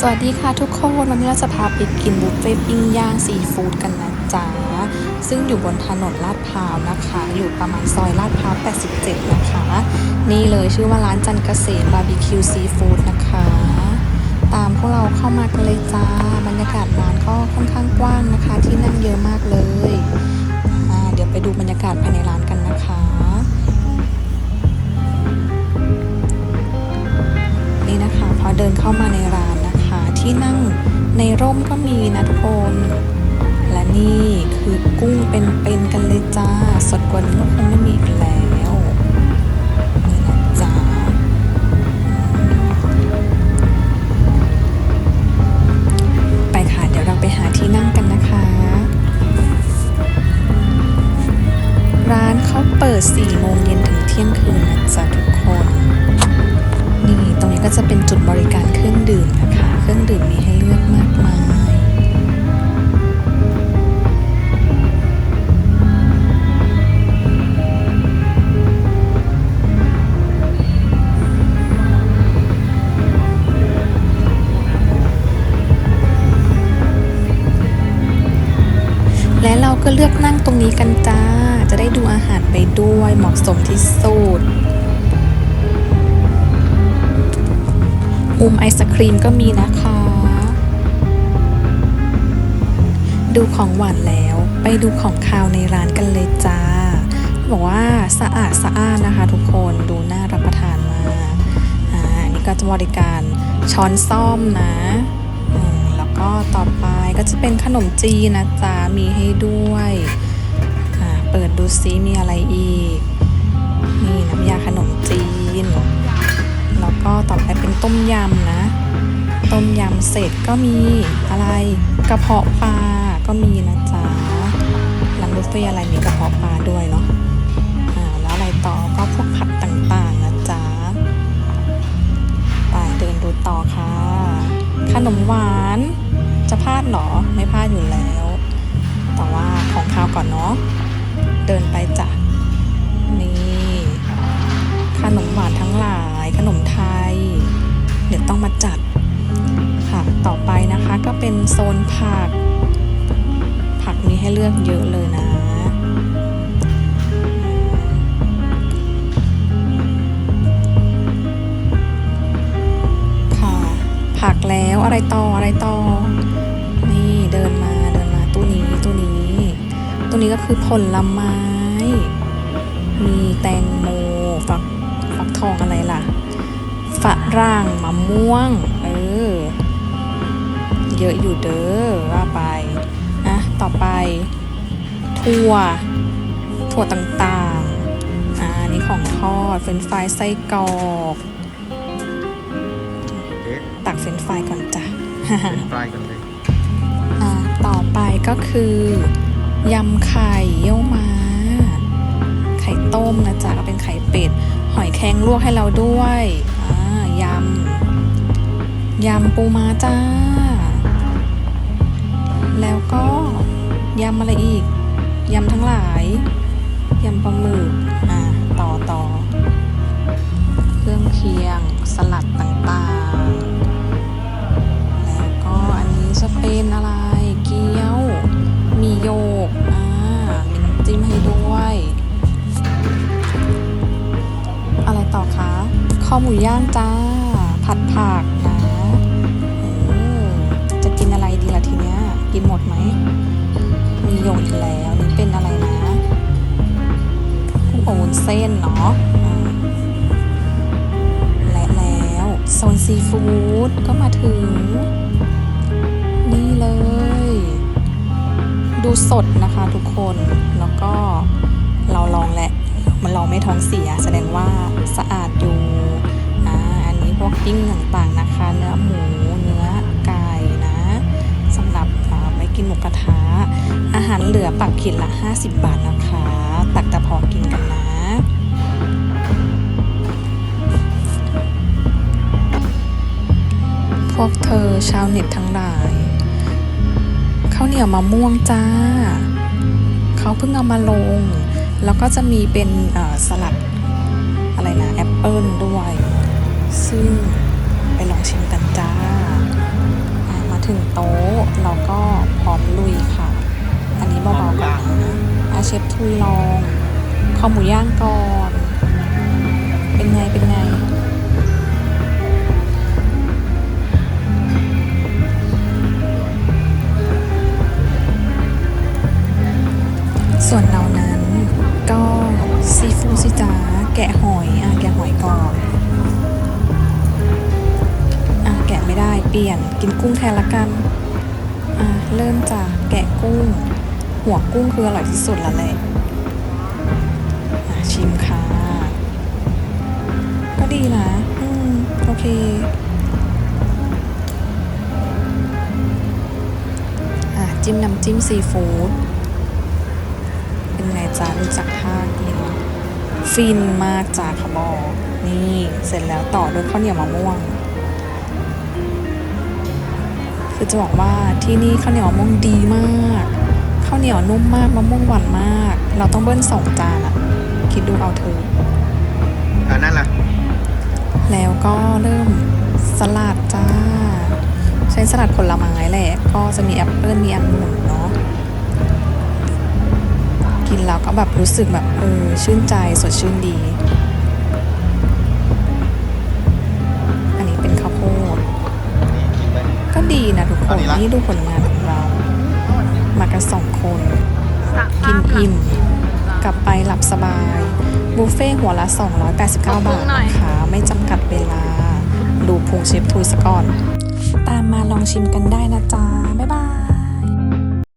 สวัสดีค่ะทุกคนวันนี้เราจะพาไปกินบุฟเฟ่ต์ปิ้งย่างซีฟู้ดกันนะจ๊ะซึ่งอยู่บนถนนลาดพร้าวนะคะ อยู่ประมาณซอยลาดพร้าว87 นะคะ นี่เลยชื่อว่าร้านจันเกษมบาร์บีคิวซีฟู้ดนะคะ ตามพวกเราเข้ามากันเลยจ้าบรรยากาศร้านก็ค่อนข้างกว้างนะคะ ที่นั่งเยอะมากเลยเดี๋ยวไปดูบรรยากาศภายในร้านกันนะคะนี่นะคะพอเดินเข้ามาใน ในร่มก็มีนะทุกคน และนี่คือกุ้งเป็นๆกันเลยจ้า สดกว่านี้ก็คงไม่มีแล้วนี่นะจ๊ะไปค่ะ เดี๋ยวเราไปหาที่นั่งกันนะคะ ร้านเขาเปิด4โมงเย็นถึงเที่ยงคืนนะจ๊ะทุกคน ก็จะเป็นจุดบริการเครื่องดื่มนะคะ เครื่องดื่มมีให้เลือกมากมายและเราก็เลือกนั่งตรงนี้กันจ้า จะได้ดูอาหารไปด้วยเหมาะสมที่สุด มุมไอศครีมก็มีนะคะ ดูของหวานแล้วไปดูของคาวในร้านกันเลยจ้า บอกว่าสะอาดสะอ้านนะคะทุกคนดูน่ารับประทานมากอ่าอันนี่ก็จะบริการช้อนซ่อมนะอืมแล้วก็ต่อไปก็จะเป็นขนมจีนนะจ๊ะมีให้ด้วยอ่าเปิดดูซิมีอะไรอีก ต้มยำนะ ต้มยำเสร็จก็มีอะไรกระเพาะปลาก็มีนะจ๊ะร้านบุฟเฟ่อะไรมีกระเพาะปลาด้วยเนาะอ่าแล้วอะไรต่อก็พวกผัดต่างๆนะจ๊ะไปเดินดูต่อค่ะ ขนมหวานจะพลาดเหรอไม่พลาดอยู่แล้ว แต่ว่าของข้าวก่อนเนาะเดินไปจ้ะนี่ขนมหวานทั้งหลายขนมไทย เดี๋ยวต้องมาจัดค่ะ ต่อไปนะคะก็เป็นโซนผัก ผักมีให้เลือกเยอะเลยนะค่ะผักแล้วอะไรต่ออะไรต่อ นี่เดินมาเดินมาตู้นี้ตู้นี้ ตู้นี้ก็คือผลไม้ มีแตงโมฟักฟักทองอะไรล่ะ ฝรั่งมะม่วง เออ เยอะอยู่เด้อว่าไป อะ ต่อไป ถั่ว ถั่วต่างๆ อ่าอันนี่ของทอด เฟรนช์ฟรายไส้กรอกเอ๊ะตักเฟรนช์ฟรายก่อนจ้ะเป็นฟรายกันเลยอ่าต่อไปก็คือยำไข่เยี่ยวม้า ไข่ต้มนะจ๊ะก็เป็นไข่เป็ด หอยแครงลวกให้เราด้วยอ่า ยำ ยำปูม้าจ้า แล้วก็ยำอะไรอีก ยำทั้งหลาย ยำปลาหมึก อ่า ต่อต่อ เครื่องเคียง สลัดต่างๆ แล้วก็อันนี้จะเป็นอะไร เกี๊ยว มีโยก อ่า มีน้ำจิ้มให้ด้วย ข้าวหมูย่างจ้า ผัดผักนะจะกินอะไรดีล่ะทีเนี้ย กินหมดไหม มีโยกอีกแล้วนี่เป็นอะไรนะกุ้งอบวุ้นเส้นเนาะและแล้วโซนซีฟู้ดก็มาถึง นี่เลย ดูสดนะคะทุกคนแล้วก็เราลองแหละมันเราไม่ท้องเสียแสดงว่าสะอาดอยู่ วกปิ้งต่างๆนะคะ เนื้อหมูเนื้อไก่นะสำหรับไว้กินหมูกระทะอาหารเหลือปักขีดละ 50 บาทนะคะ ตักแต่พอกินกันนะพวกเธอชาวเน็ตทั้งหลายข้าวเหนียวมะม่วงจ้า เขาเพิ่งเอามาลง แล้วก็จะมีเป็นสลัดอะไรนะ แอปเปิลด้วย ซึ่งไปลองชิมกันจ้า มาถึงโต๊ะเราก็พร้อมลุยค่ะ อันนี้เบาๆก่อนนะอาเชฟทุยลองข้าวหมูย่างก่อน เป็นไงเป็นไงส่วนเรานั้นก็ซีฟู้ดสิจ้าแกะหอยอะแกะหอย ปลี่ยนกินกุ้งแทนละกัน อะเริ่มจากแกะกุ้ง หัวกุ้งคืออร่อยที่สุดแล้วแหละชิมค่ะ ก็ดีนะ อืม โอเค อะ จิ้มน้ำจิ้มซีฟู้ดเป็นไงจ้าดูจากท่ากิน ฟินมากจ้าขบอกนี่ เสร็จแล้วต่อด้วยข้าวเหนียวมะม่วง คือจะบอกว่าที่นี่ข้าวเหนียวมะม่วงดีมากข้าวเหนียวนุ่มมากมะม่วงหวานมาก เราต้องเบิ้ลสองจานอะคิดดูเอาเธอะอันนั้นล่ะ แล้วก็เริ่มสลัดจ้า ใช้สลัดผลไม้แหละ ก็จะมีแอปเปิลมีองุ่นเนาะกินแล้วก็แบบรู้สึกแบบเออชื่นใจสดชื่นดี ดีนะทุกคอันนนี้ละนี่ดูผลงานของเรา มากันสองคน กินอิ่ม กลับไปหลับสบาย บุฟเฟ่ต์หัวละ 289 บาทนะคะไม่จำกัดเวลา ดูพุงเชฟทูสก่อน ตามมาลองชิมกันได้นะจ๊ะ บ๊ายบาย